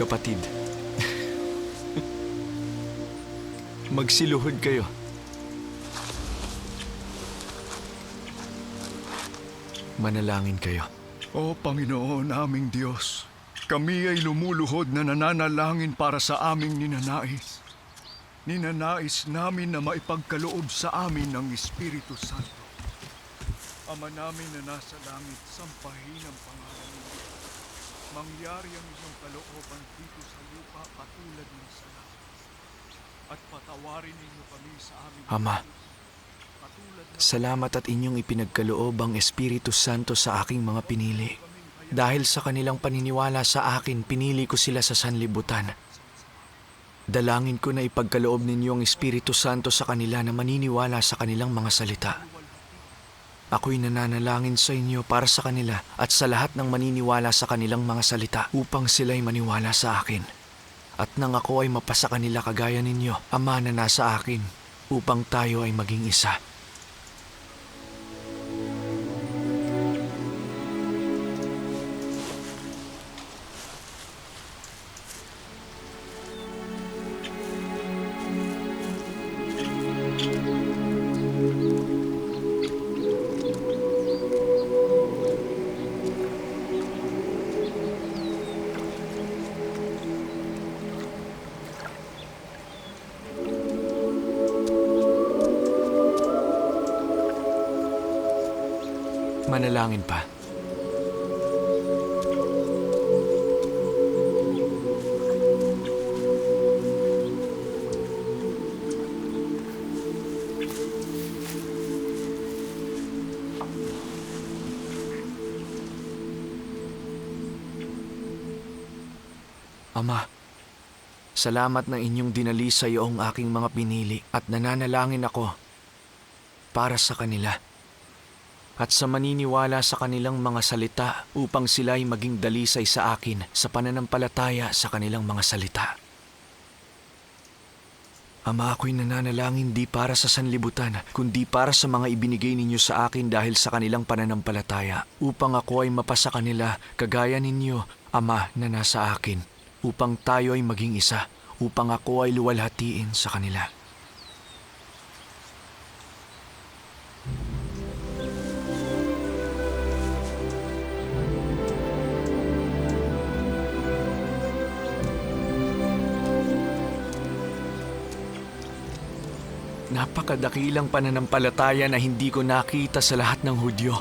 kapatid. Magsiluhod kayo. Manalangin kayo. O Panginoon aming Diyos, kami ay lumuluhod na nananalangin para sa aming ninanais. Ninanais namin na maipagkaloob sa amin ng Espiritu Santo. Ama namin na nasa langit, sampahin ang pangalan mo. Mangyari ang iyong kalooban dito sa lupa katulad ng sa langit. At patawarin ninyo kami sa aming Ama, Salamat at inyong ipinagkaloob ang Espiritu Santo sa aking mga pinili. Dahil sa kanilang paniniwala sa akin, pinili ko sila sa sanlibutan. Dalangin ko na ipagkaloob ninyo ang Espiritu Santo sa kanila na maniniwala sa kanilang mga salita. Ako'y nananalangin sa inyo para sa kanila at sa lahat ng maniniwala sa kanilang mga salita upang sila'y maniwala sa akin. At nang ako ay mapasa kanila kagaya ninyo, Ama na nasa akin, upang tayo ay maging isa. Manalangin pa. Ama, salamat na inyong dinali sa iyo ang aking mga pinili at nananalangin ako para sa kanila at sa maniniwala sa kanilang mga salita upang sila'y maging dalisay sa akin sa pananampalataya sa kanilang mga salita. Ama, ako'y nananalangin di para sa sanlibutan, kundi para sa mga ibinigay ninyo sa akin dahil sa kanilang pananampalataya, upang ako ay mapasa kanila kagaya ninyo, Ama, na nasa akin, upang tayo ay maging isa, upang ako ay luwalhatiin sa kanila. Napakadakilang pananampalataya na hindi ko nakita sa lahat ng Hudyo.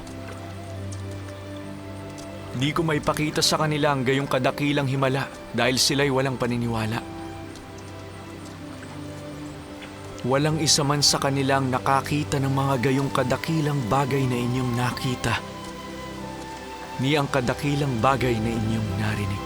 Di ko maipakita sa kanila ang gayong kadakilang himala dahil sila'y walang paniniwala. Walang isa man sa kanilang nakakita ng mga gayong kadakilang bagay na inyong nakita, ni ang kadakilang bagay na inyong narinig.